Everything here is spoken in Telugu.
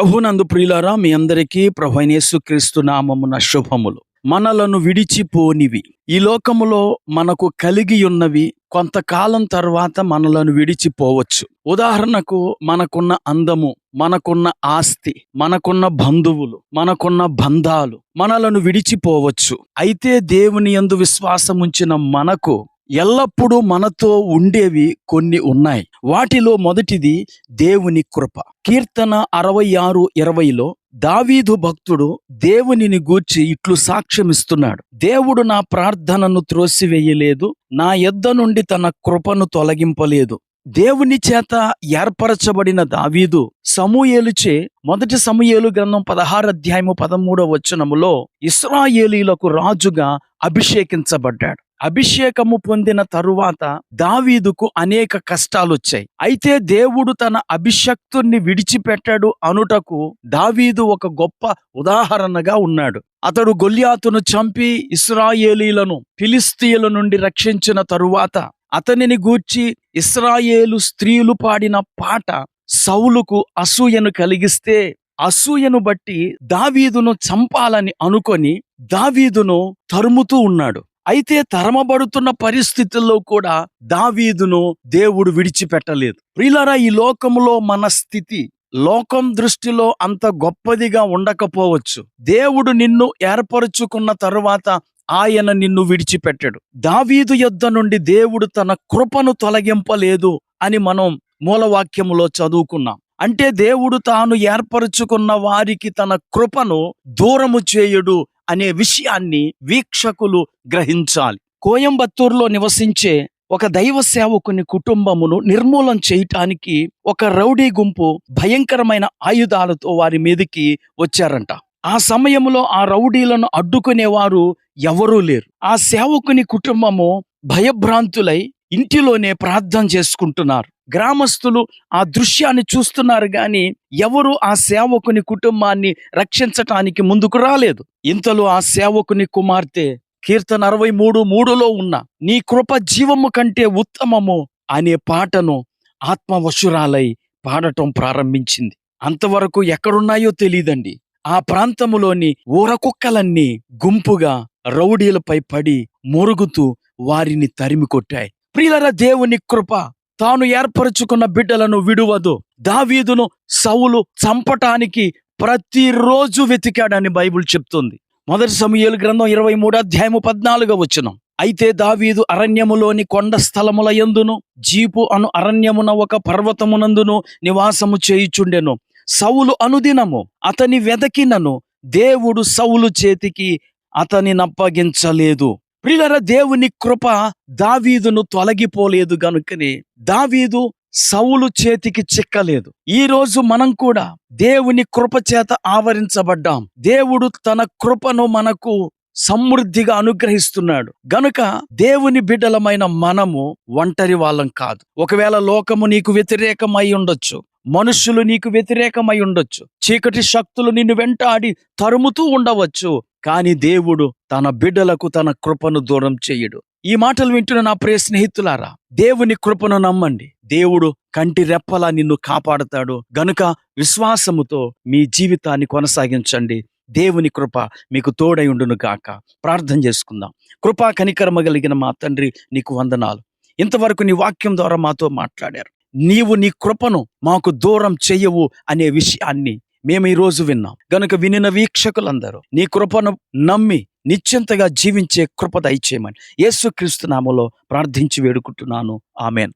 ప్రభునందు ప్రియులారా మీ అందరికీ ప్రభైనేసు క్రీస్తు నామమున శుభములు. మనలను విడిచిపోనివి. ఈ లోకములో మనకు కలిగి ఉన్నవి కొంతకాలం తర్వాత మనలను విడిచిపోవచ్చు. ఉదాహరణకు మనకున్న అందము మనకున్న ఆస్తి మనకున్న బంధువులు మనకున్న బంధాలు మనలను విడిచిపోవచ్చు. అయితే దేవుని యందు విశ్వాసముంచిన మనకు ఎల్లప్పుడూ మనతో ఉండేవి కొన్ని ఉన్నాయి. వాటిలో మొదటిది దేవుని కృప. కీర్తన అరవై ఆరు ఇరవైలో దావీదు భక్తుడు దేవునిని గూర్చి ఇట్లు సాక్ష్యమిస్తున్నాడు. దేవుడు నా ప్రార్థనను త్రోసివేయలేదు నా యొద్ద నుండి తన కృపను తొలగింపలేదు. దేవుని చేత ఏర్పరచబడిన దావీదు సమూయేలుచే మొదటి సమూయేలు గ్రంథం పదహారు అధ్యాయము పదమూడవ వచనములో ఇస్రాయేలీలకు రాజుగా అభిషేకించబడ్డాడు. అభిషేకము పొందిన తరువాత దావీదుకు అనేక కష్టాలు వచ్చాయి అయితే దేవుడు తన అభిషక్తుణ్ణి విడిచిపెట్టాడు అనుటకు దావీదు ఒక గొప్ప ఉదాహరణగా ఉన్నాడు. అతడు గొల్యాతును చంపి ఇస్రాయేలీలను ఫిలిస్తీయుల నుండి రక్షించిన తరువాత అతనిని గూర్చి ఇస్రాయేలు స్త్రీలు పాడిన పాట సౌలుకు అసూయను కలిగిస్తే అసూయను బట్టి దావీదును చంపాలని అనుకొని దావీదును తరుముతూ ఉన్నాడు. అయితే తరమబడుతున్న పరిస్థితుల్లో కూడా దావీదును దేవుడు విడిచిపెట్టలేదు. ప్రియులరా ఈ లోకములో మన స్థితి లోకం దృష్టిలో అంత గొప్పదిగా ఉండకపోవచ్చు. దేవుడు నిన్ను ఏర్పరుచుకున్న తరువాత ఆయన నిన్ను విడిచిపెట్టాడు. దావీదు యొద్ద నుండి దేవుడు తన కృపను తొలగింపలేదు అని మనం మూలవాక్యములో చదువుకున్నాం. అంటే దేవుడు తాను ఏర్పరుచుకున్న వారికి తన కృపను దూరము చేయుడు అనే విషయాన్ని వీక్షకులు గ్రహించాలి. కోయంబత్తూరులో నివసించే ఒక దైవ సేవకుని కుటుంబమును నిర్మూలం చేయటానికి ఒక రౌడీ గుంపు భయంకరమైన ఆయుధాలతో వారి మీదకి వచ్చారంట. ఆ సమయంలో ఆ రౌడీలను అడ్డుకునేవారు ఎవరూ లేరు. ఆ సేవకుని కుటుంబము భయభ్రాంతులై ఇంటిలోనే ప్రార్థన చేసుకుంటున్నారు. గ్రామస్తులు ఆ దృశ్యాన్ని చూస్తున్నారు కానీ ఎవరు ఆ సేవకుని కుటుంబాన్ని రక్షించటానికి ముందుకు రాలేదు. ఇంతలో ఆ సేవకుని కుమార్తె కీర్తన అరవై మూడు మూడులో ఉన్న నీ కృప జీవము కంటే ఉత్తమము అనే పాటను ఆత్మవశురాలై పాడటం ప్రారంభించింది. అంతవరకు ఎక్కడున్నాయో తెలియదండి ఆ ప్రాంతములోని ఊరకుక్కలన్నీ గుంపుగా రౌడీలపై పడి మొరుగుతూ వారిని తరిమి కొట్టాయి ప్రియుల దేవుని కృప తాను ఏర్పరచుకున్న బిడ్డలను విడువదు. దావీదును సౌలు చంపటానికి ప్రతిరోజు వెతికాడని బైబిల్ చెప్తుంది. మొదటి సమయాలు గ్రంథం ఇరవై మూడు అధ్యాయము పద్నాలుగో వచనం. అయితే దావీదు అరణ్యములోని కొండ స్థలముల యందును జీపు అను అరణ్యమున ఒక పర్వతమునందును నివాసము చేయుచుండెను. సౌలు అనుదినము అతని వెదకినను దేవుడు సౌలు చేతికి అతని నప్పగించలేదు ప్రియులర దేవుని కృప దావీదును తొలగిపోలేదు గనుకనే దావీదు సౌలు చేతికి చిక్కలేదు. ఈ రోజు మనం కూడా దేవుని కృప చేత ఆవరించబడ్డాం. దేవుడు తన కృపను మనకు సమృద్ధిగా అనుగ్రహిస్తున్నాడు. గనుక దేవుని బిడ్డలమైన మనము ఒంటరి వాళ్ళం కాదు. ఒకవేళ లోకము నీకు వ్యతిరేకమై ఉండొచ్చు మనుషులు నీకు వ్యతిరేకమై ఉండొచ్చు చీకటి శక్తులు నిన్ను వెంటాడి తరుముతూ ఉండవచ్చు కానీ దేవుడు తన బిడ్డలకు తన కృపను దూరం చేయడు. ఈ మాటలు వింటున్న నా ప్రియ స్నేహితులారా దేవుని కృపను నమ్మండి. దేవుడు కంటి రెప్పలా నిన్ను కాపాడుతాడు. గనుక విశ్వాసముతో మీ జీవితాన్ని కొనసాగించండి. దేవుని కృప మీకు తోడై ఉండును గాక. ప్రార్థన చేసుకుందాం. కృపా కనికరమ కలిగిన మా తండ్రి నీకు వందనాలు. ఇంతవరకు నీ వాక్యం ద్వారా మాతో మాట్లాడారు. నీవు నీ కృపను మాకు దూరం చెయ్యవు అనే విషయాన్ని మేము ఈరోజు విన్నాం. గనుక వినిన వీక్షకులందరూ నీ కృపను నమ్మి నిశ్చింతగా జీవించే కృప దయచేయమని యేసుక్రీస్తు నామలో ప్రార్థించి వేడుకుంటున్నాను. ఆమెన్.